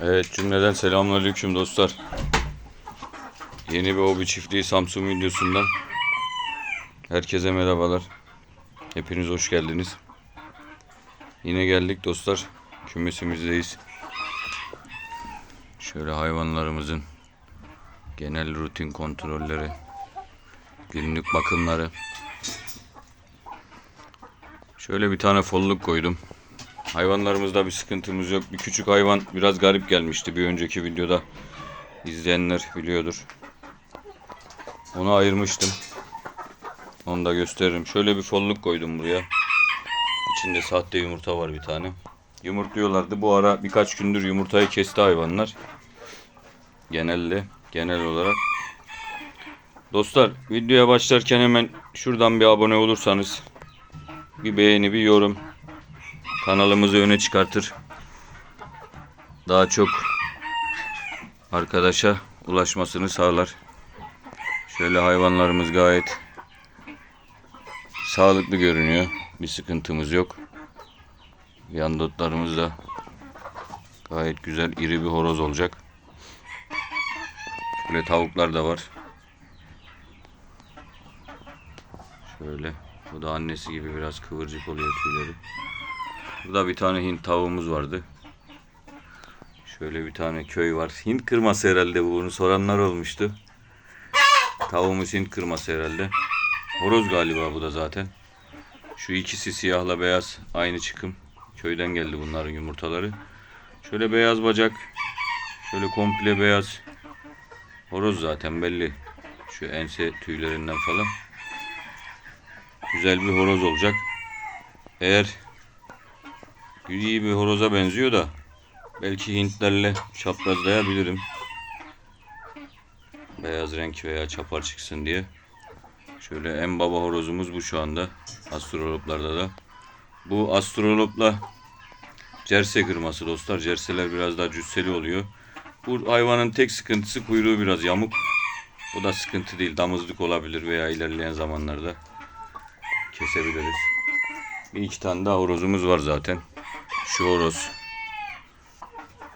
Evet cümleden selamünaleyküm dostlar. Yeni bir hobi çiftliği Samsun videosundan herkese merhabalar. Hepiniz hoş geldiniz. Yine geldik dostlar. Kümesimizdeyiz. Şöyle hayvanlarımızın genel rutin kontrolleri, günlük bakımları. Şöyle bir tane folluk koydum. Hayvanlarımızda bir sıkıntımız yok. Bir küçük hayvan biraz garip gelmişti bir önceki videoda. İzleyenler biliyordur. Onu ayırmıştım. Onu da gösteririm. Şöyle bir folluk koydum buraya. İçinde sahte yumurta var bir tane. Yumurtluyorlardı. Bu ara birkaç gündür yumurtayı kesti hayvanlar. Genelde, genel olarak. Dostlar videoya başlarken hemen şuradan bir abone olursanız bir beğeni, bir yorum kanalımızı öne çıkartır. Daha çok arkadaşa ulaşmasını sağlar. Şöyle hayvanlarımız gayet sağlıklı görünüyor. Bir sıkıntımız yok. Yandotlarımız da gayet güzel iri bir horoz olacak. Şöyle tavuklar da var. Şöyle. Bu da annesi gibi biraz kıvırcık oluyor tüyleri. Burada bir tane Hint tavuğumuz vardı. Şöyle bir tane köy var. Hint kırması herhalde bu. Bunu soranlar olmuştu. Tavuğumuz Hint kırması herhalde. Horoz galiba bu da zaten. Şu ikisi siyahla beyaz aynı çıkım. Köyden geldi bunların yumurtaları. Şöyle beyaz bacak. Şöyle komple beyaz. Horoz zaten belli. Şu ense tüylerinden falan. Güzel bir horoz olacak. Eğer iyi bir horoza benziyor da belki Hintlerle çaprazlayabilirim. Beyaz renk veya çapar çıksın diye. Şöyle en baba horozumuz bu şu anda. Astroloplarda da. Bu astrolopla cerse kırması dostlar. Cerseler biraz daha cüsseli oluyor. Bu hayvanın tek sıkıntısı kuyruğu biraz yamuk. O da sıkıntı değil. Damızlık olabilir veya ilerleyen zamanlarda kesebiliriz. Bir iki tane daha horozumuz var zaten. Şu horoz.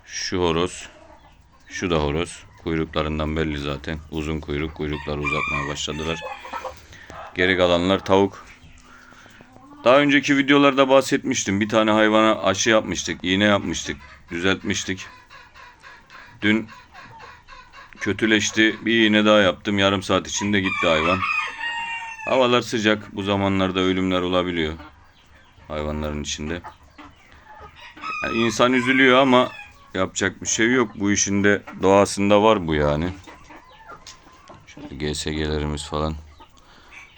Şu horoz. Şu da horoz. Kuyruklarından belli zaten. Uzun kuyruk. Kuyrukları uzatmaya başladılar. Geri kalanlar tavuk. Daha önceki videolarda bahsetmiştim. Bir tane hayvana aşı yapmıştık. iğne yapmıştık. Düzeltmiştik. Dün kötüleşti. Bir iğne daha yaptım. Yarım saat içinde gitti hayvan. Havalar sıcak. Bu zamanlarda ölümler olabiliyor. Hayvanların içinde. Yani insan üzülüyor ama yapacak bir şey yok. Bu işin de doğasında var bu yani. Şöyle GSG'lerimiz falan.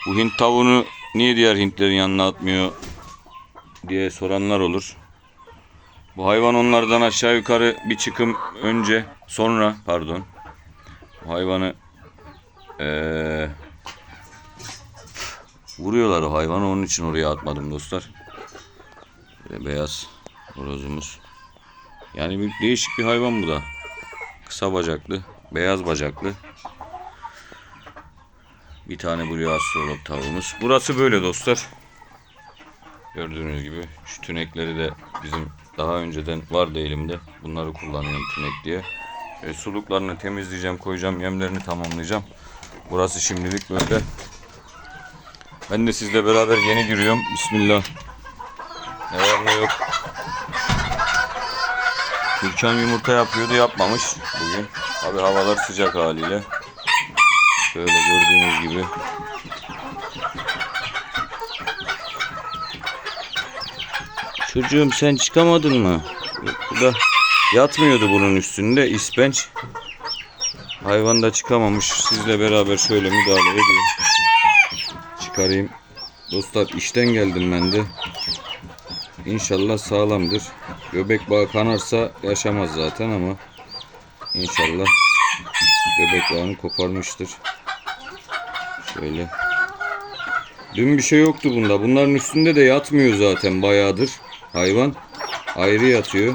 Bu Hint tavuğunu niye diğer Hintlerin yanına atmıyor diye soranlar olur. Bu hayvan onlardan aşağı yukarı bir çıkım önce sonra pardon. Bu hayvanı eee Vuruyorlar o hayvanı onun için oraya atmadım dostlar. Böyle beyaz horozumuz. Yani bir değişik bir hayvan bu da. Kısa bacaklı, beyaz bacaklı. Bir tane Blue Astrolog tavuğumuz. Burası böyle dostlar. Gördüğünüz gibi şu tünekleri de bizim daha önceden vardı elimde. Bunları kullanıyorum tünek diye. E, suluklarını temizleyeceğim, koyacağım, yemlerini tamamlayacağım. Burası şimdilik böyle. Ben de sizle beraber yeni giriyorum. Bismillah. Ne var ne yok. Gülkan yumurta yapıyordu yapmamış bugün. Abi havalar sıcak haliyle. Şöyle gördüğünüz gibi. Çocuğum sen çıkamadın mı? Bu da yatmıyordu bunun üstünde ispenç. Hayvan da çıkamamış. Sizle beraber şöyle müdahale edeyim çıkarayım. Dostlar işten geldim ben de. İnşallah sağlamdır. Göbek bağı kanarsa yaşamaz zaten ama inşallah göbek bağını koparmıştır. Şöyle. Dün bir şey yoktu bunda. Bunların üstünde de yatmıyor zaten bayağıdır. Hayvan ayrı yatıyor.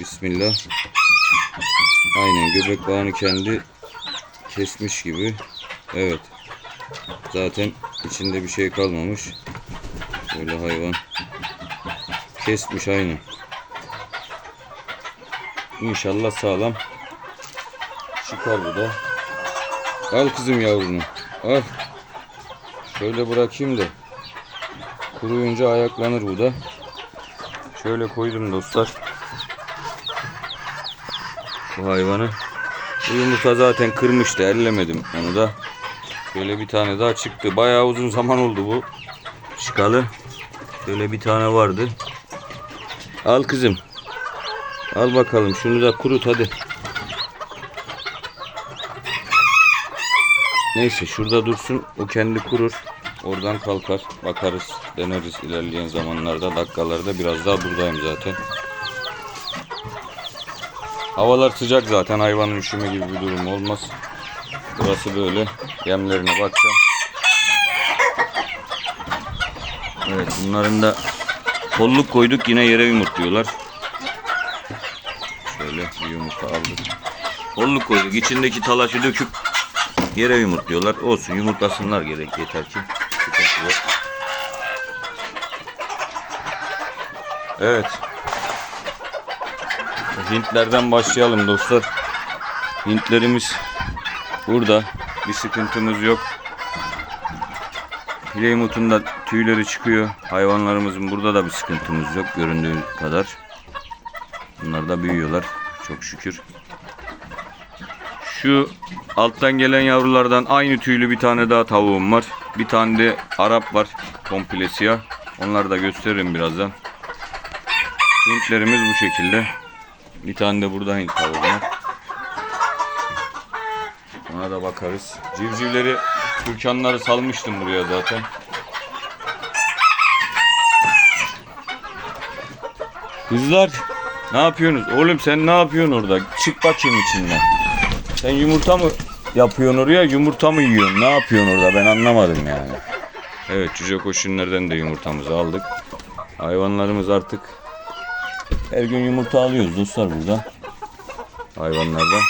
Bismillah. Aynen göbek bağını kendi kesmiş gibi. Evet. Zaten içinde bir şey kalmamış. Böyle hayvan kesmiş aynı. İnşallah sağlam çıkar bu da. Al kızım yavrunu. Al. Şöyle bırakayım da. Kuruyunca ayaklanır bu da. Şöyle koydum dostlar. Bu hayvanı. Bu yumurta zaten kırmıştı. Ellemedim onu da. Şöyle bir tane daha çıktı. Bayağı uzun zaman oldu bu. Çıkalı. Şöyle bir tane vardı. Al kızım. Al bakalım şunu da kurut hadi. Neyse şurada dursun. O kendi kurur. Oradan kalkar. Bakarız. Deneriz ilerleyen zamanlarda. Dakikalarda biraz daha buradayım zaten. Havalar sıcak zaten. Hayvanın üşüme gibi bir durum olmaz. Burası böyle. Yemlerine bakacağım. Evet bunların da kolluk koyduk. Yine yere yumurtluyorlar. Şöyle bir yumurta aldık. Kolluk koyduk. İçindeki talaşı döküp yere yumurtluyorlar. Olsun yumurtlasınlar gerek yeter ki. Evet. Hintlerden başlayalım dostlar. Hintlerimiz burada. Bir sıkıntımız yok. Hileymut'un da tüyleri çıkıyor. Hayvanlarımızın burada da bir sıkıntımız yok göründüğü kadar. Bunlar da büyüyorlar. Çok şükür. Şu alttan gelen yavrulardan aynı tüylü bir tane daha tavuğum var. Bir tane de Arap var. Komple siyah. Onları da gösteririm birazdan. Hintlerimiz bu şekilde. Bir tane de burada Hint tavuğu var. Ona da bakarız. Civcivleri, Türkanları salmıştım buraya zaten. Kızlar ne yapıyorsunuz? Oğlum sen ne yapıyorsun orada? Çık bakayım içinden. Sen yumurta mı yapıyorsun oraya yumurta mı yiyorsun? Ne yapıyorsun orada ben anlamadım yani. Evet cüce koşunlardan da yumurtamızı aldık. Hayvanlarımız artık her gün yumurta alıyoruz dostlar burada. Hayvanlardan.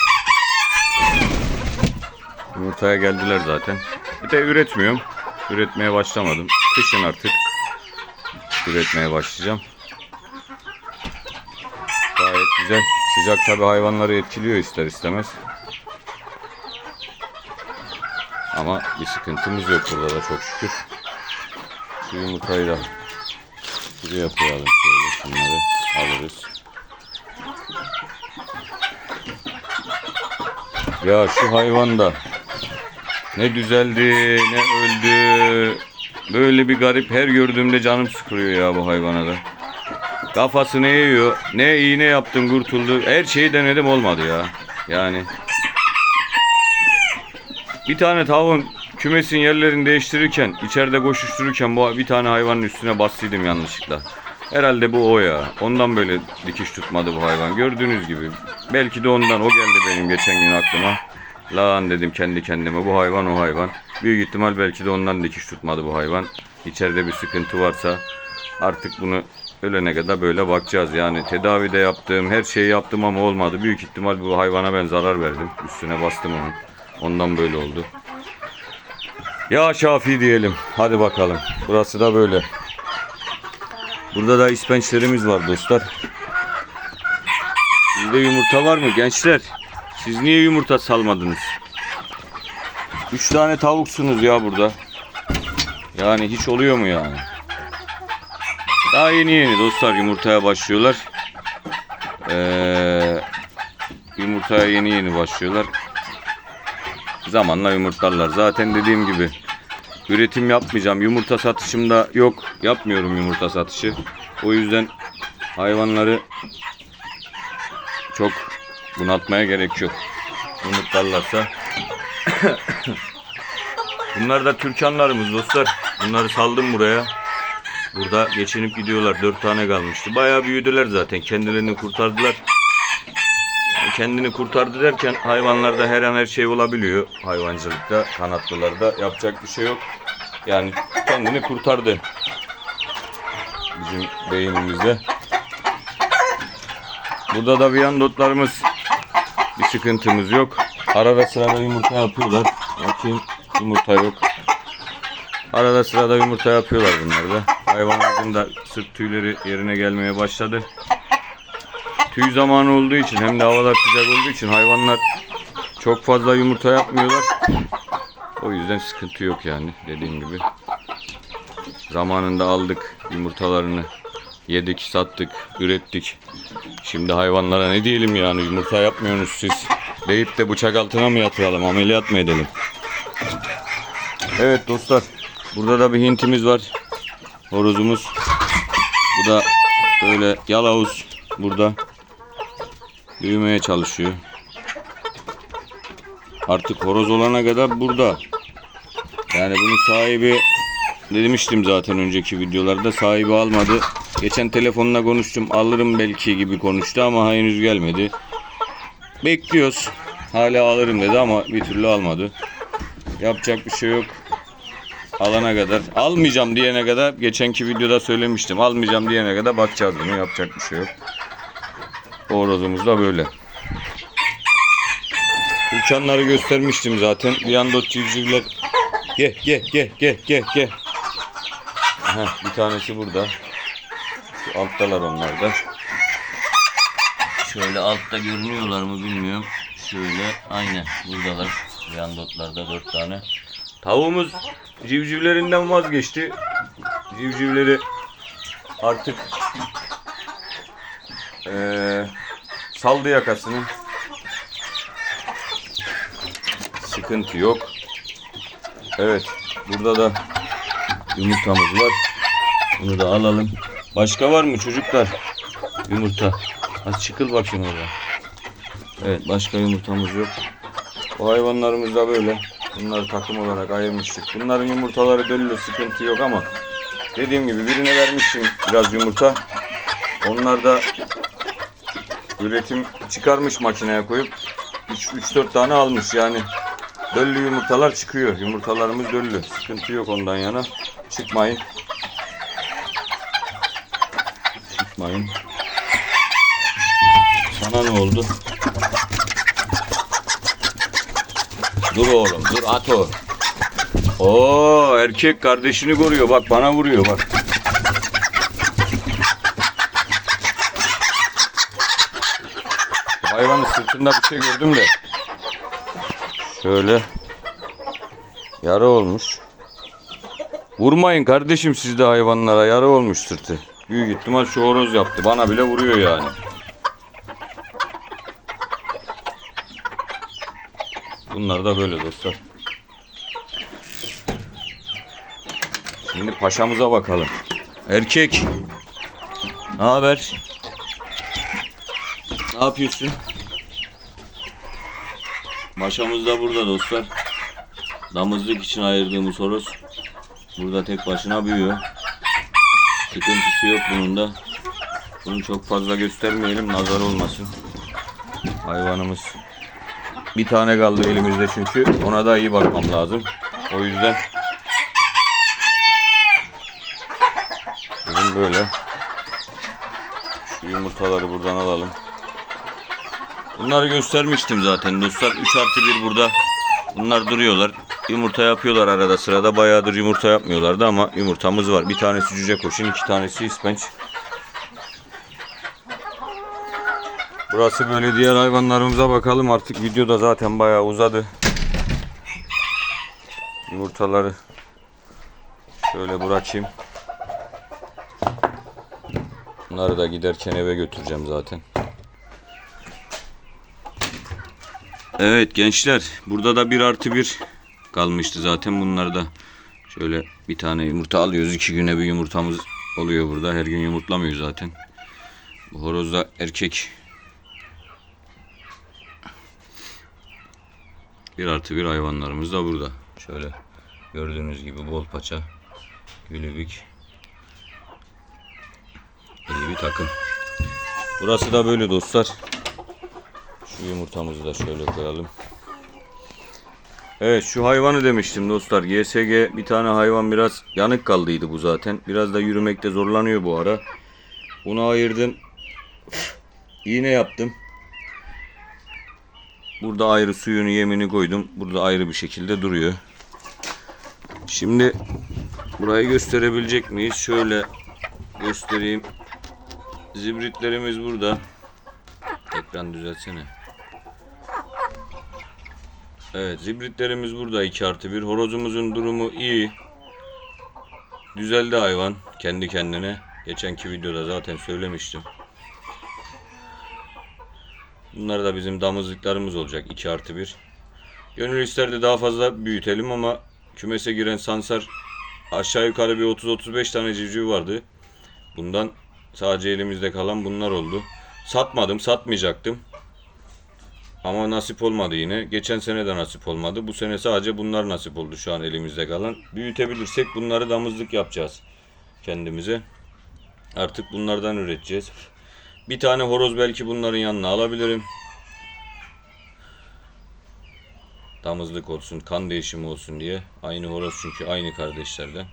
Yumurtaya geldiler zaten. Bir de üretmiyorum. Üretmeye başlamadım. Kışın artık üretmeye başlayacağım. Gayet güzel. Sıcak tabi hayvanları etkiliyor ister istemez. Ama bir sıkıntımız yok burada da çok şükür. Şu yumurtayı da buraya koyalım şöyle şunları alırız. Ya şu hayvan da ne düzeldi ne öldü. Böyle bir garip her gördüğümde canım sıkılıyor ya bu hayvana da. Kafasını yiyor. Ne iğne yaptım kurtuldu. Her şeyi denedim olmadı ya. Yani. Bir tane tavuğun kümesin yerlerini değiştirirken, içeride koşuştururken bu bir tane hayvanın üstüne bastıydım yanlışlıkla. Herhalde bu o ya. Ondan böyle dikiş tutmadı bu hayvan. Gördüğünüz gibi. Belki de ondan o geldi benim geçen gün aklıma. Lan dedim kendi kendime bu hayvan o hayvan. Büyük ihtimal belki de ondan dikiş tutmadı bu hayvan. İçeride bir sıkıntı varsa artık bunu ölene kadar böyle bakacağız. Yani tedavide yaptığım her şeyi yaptım ama olmadı. Büyük ihtimal bu hayvana ben zarar verdim. Üstüne bastım onun. Ondan böyle oldu. Ya Şafi diyelim. Hadi bakalım. Burası da böyle. Burada da ispençlerimiz var dostlar. Sizde yumurta var mı gençler? Siz niye yumurta salmadınız? Üç tane tavuksunuz ya burada. Yani hiç oluyor mu yani? Daha yeni yeni dostlar yumurtaya başlıyorlar. Ee, yumurtaya yeni yeni başlıyorlar. Zamanla yumurtlarlar. Zaten dediğim gibi üretim yapmayacağım. Yumurta satışımda yok. Yapmıyorum yumurta satışı. O yüzden hayvanları çok bunaltmaya gerek yok. Yumurtlarlarsa Bunlar da Türkanlarımız dostlar. Bunları saldım buraya. Burada geçinip gidiyorlar. Dört tane kalmıştı. Bayağı büyüdüler zaten. Kendilerini kurtardılar. Kendini kurtardı derken hayvanlarda her an her şey olabiliyor. Hayvancılıkta, kanatlılarda yapacak bir şey yok. Yani kendini kurtardı. Bizim beynimizde. Burada da viyandotlarımız bir sıkıntımız yok. Arada sırada yumurta yapıyorlar. Bakayım yumurta yok. Arada sırada yumurta yapıyorlar bunlar da. Hayvanların da sırt tüyleri yerine gelmeye başladı. tüy zamanı olduğu için hem de havalar sıcak olduğu için hayvanlar çok fazla yumurta yapmıyorlar. O yüzden sıkıntı yok yani dediğim gibi. Zamanında aldık yumurtalarını. Yedik, sattık, ürettik. Şimdi hayvanlara ne diyelim yani yumurta yapmıyorsunuz siz. Deyip de bıçak altına mı yatıralım, ameliyat mı edelim? Evet dostlar, burada da bir hintimiz var. Horozumuz. Bu da böyle yalavuz burada. Büyümeye çalışıyor. Artık horoz olana kadar burada. Yani bunun sahibi demiştim zaten önceki videolarda sahibi almadı. Geçen telefonla konuştum alırım belki gibi konuştu ama henüz gelmedi. Bekliyoruz. Hala alırım dedi ama bir türlü almadı. Yapacak bir şey yok. Alana kadar. Almayacağım diyene kadar geçenki videoda söylemiştim. Almayacağım diyene kadar bakacağız bunu. Yapacak bir şey yok. Horozumuz da böyle. Uçanları göstermiştim zaten. Bir anda o civcivler Gel gel gel gel gel gel. Aha, bir tanesi burada. Şu alttalar onlar da. Şöyle altta görünüyorlar mı bilmiyorum. Şöyle aynen buradalar. Yandotlarda dört tane. Tavuğumuz civcivlerinden vazgeçti. Civcivleri artık eee saldı yakasını. Sıkıntı yok. Evet. Burada da yumurtamız var. Bunu da alalım. Başka var mı çocuklar? Yumurta. Az çıkıl bakayım orada. Evet başka yumurtamız yok. Bu hayvanlarımız da böyle. Bunları takım olarak ayırmıştık. Bunların yumurtaları belli sıkıntı yok ama dediğim gibi birine vermişim biraz yumurta. Onlar da üretim çıkarmış makineye koyup 3-4 tane almış yani Döllü yumurtalar çıkıyor. Yumurtalarımız döllü. Sıkıntı yok ondan yana. Çıkmayın. Çıkmayın. Sana ne oldu? Dur oğlum dur at o. Oo erkek kardeşini koruyor. Bak bana vuruyor bak. Hayvanın sırtında bir şey gördüm de. Şöyle yara olmuş. Vurmayın kardeşim siz de hayvanlara yara olmuş sırtı. Büyük ihtimal şu horoz yaptı. Bana bile vuruyor yani. Bunlar da böyle dostlar. Şimdi paşamıza bakalım. Erkek. Ne haber? Ne yapıyorsun? Maşamız da burada dostlar. Damızlık için ayırdığımız horoz. Burada tek başına büyüyor. Sıkıntısı yok bunun da. Bunu çok fazla göstermeyelim nazar olmasın. Hayvanımız. Bir tane kaldı elimizde çünkü. Ona da iyi bakmam lazım. O yüzden Bugün böyle. Şu yumurtaları buradan alalım. Bunları göstermiştim zaten dostlar. 3 artı 1 burada. Bunlar duruyorlar. Yumurta yapıyorlar arada sırada. Bayağıdır yumurta yapmıyorlardı ama yumurtamız var. Bir tanesi cüce koşun, iki tanesi ispenç. Burası böyle diğer hayvanlarımıza bakalım. Artık videoda zaten bayağı uzadı. Yumurtaları şöyle bırakayım. Bunları da giderken eve götüreceğim zaten. Evet gençler burada da bir artı bir kalmıştı zaten bunlar da şöyle bir tane yumurta alıyoruz iki güne bir yumurtamız oluyor burada her gün yumurtlamıyor zaten bu horoz da erkek bir artı bir hayvanlarımız da burada şöyle gördüğünüz gibi bol paça gülübük iyi bir takım burası da böyle dostlar şu yumurtamızı da şöyle koyalım. Evet şu hayvanı demiştim dostlar. GSG bir tane hayvan biraz yanık kaldıydı bu zaten. Biraz da yürümekte zorlanıyor bu ara. Bunu ayırdım. İğne yaptım. Burada ayrı suyunu yemini koydum. Burada ayrı bir şekilde duruyor. Şimdi burayı gösterebilecek miyiz? Şöyle göstereyim. Zibritlerimiz burada. Ekran düzeltsene. Evet zibritlerimiz burada 2 artı 1. Horozumuzun durumu iyi. Düzeldi hayvan kendi kendine. Geçenki videoda zaten söylemiştim. Bunlar da bizim damızlıklarımız olacak 2 artı 1. Gönül isterdi daha fazla büyütelim ama kümese giren sansar aşağı yukarı bir 30-35 tane civciv vardı. Bundan sadece elimizde kalan bunlar oldu. Satmadım, satmayacaktım. Ama nasip olmadı yine. Geçen sene de nasip olmadı. Bu sene sadece bunlar nasip oldu şu an elimizde kalan. Büyütebilirsek bunları damızlık yapacağız kendimize. Artık bunlardan üreteceğiz. Bir tane horoz belki bunların yanına alabilirim. Damızlık olsun, kan değişimi olsun diye. Aynı horoz çünkü aynı kardeşlerden.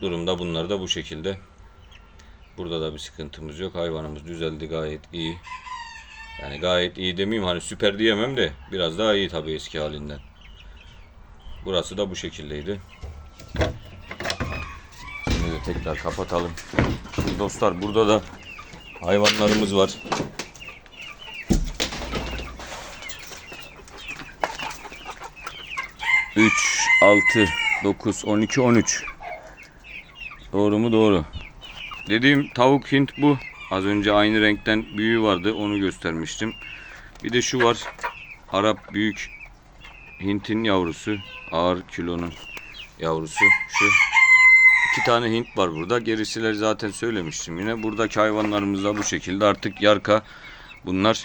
Durumda bunlar da bu şekilde. Burada da bir sıkıntımız yok. Hayvanımız düzeldi gayet iyi. Yani gayet iyi demeyeyim hani süper diyemem de biraz daha iyi tabii eski halinden. Burası da bu şekildeydi. Şimdi de tekrar kapatalım. Dostlar burada da hayvanlarımız var. Üç, altı, dokuz, on iki, on üç. Doğru mu? Doğru. Dediğim tavuk hint bu. Az önce aynı renkten büyüğü vardı. Onu göstermiştim. Bir de şu var. Arap büyük hintin yavrusu. Ağır kilonun yavrusu. Şu. İki tane hint var burada. Gerisileri zaten söylemiştim yine. Buradaki hayvanlarımız da bu şekilde. Artık yarka bunlar.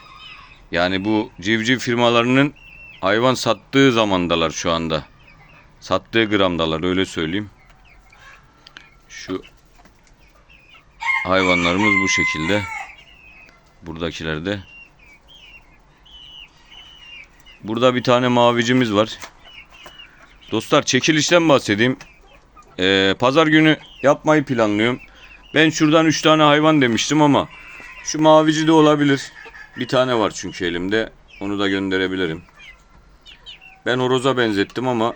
Yani bu civciv firmalarının hayvan sattığı zamandalar şu anda. Sattığı gramdalar öyle söyleyeyim. Şu hayvanlarımız bu şekilde. Buradakiler de. Burada bir tane mavicimiz var. Dostlar çekilişten bahsedeyim. Ee, pazar günü yapmayı planlıyorum. Ben şuradan 3 tane hayvan demiştim ama şu mavici de olabilir. Bir tane var çünkü elimde. Onu da gönderebilirim. Ben horoza benzettim ama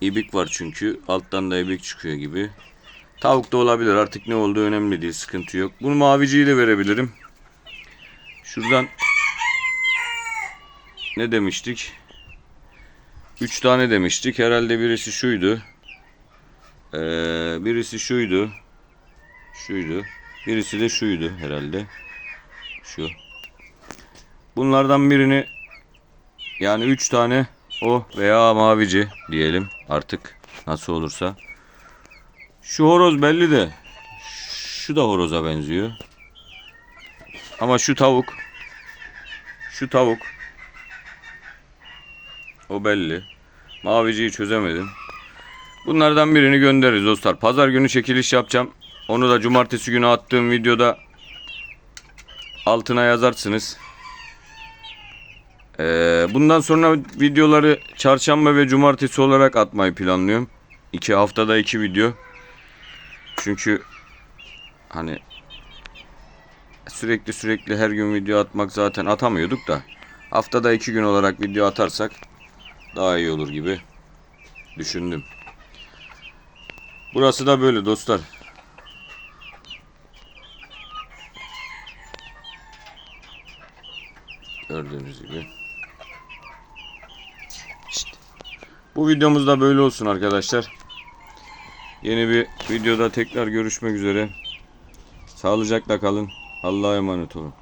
ibik var çünkü. Alttan da ibik çıkıyor gibi. Tavuk da olabilir. Artık ne olduğu önemli değil. Sıkıntı yok. Bunu maviciyi de verebilirim. Şuradan ne demiştik? 3 tane demiştik. Herhalde birisi şuydu. Ee, birisi şuydu. Şuydu. Birisi de şuydu herhalde. Şu. Bunlardan birini yani 3 tane o veya mavici diyelim artık nasıl olursa. Şu horoz belli de şu da horoza benziyor. Ama şu tavuk şu tavuk o belli. Maviciyi çözemedim. Bunlardan birini göndeririz dostlar. Pazar günü çekiliş yapacağım. Onu da cumartesi günü attığım videoda altına yazarsınız. Ee, bundan sonra videoları çarşamba ve cumartesi olarak atmayı planlıyorum. İki haftada iki video. Çünkü hani sürekli sürekli her gün video atmak zaten atamıyorduk da haftada iki gün olarak video atarsak daha iyi olur gibi düşündüm. Burası da böyle dostlar. Gördüğünüz gibi. İşte. Bu videomuz da böyle olsun arkadaşlar. Yeni bir videoda tekrar görüşmek üzere. Sağlıcakla kalın. Allah'a emanet olun.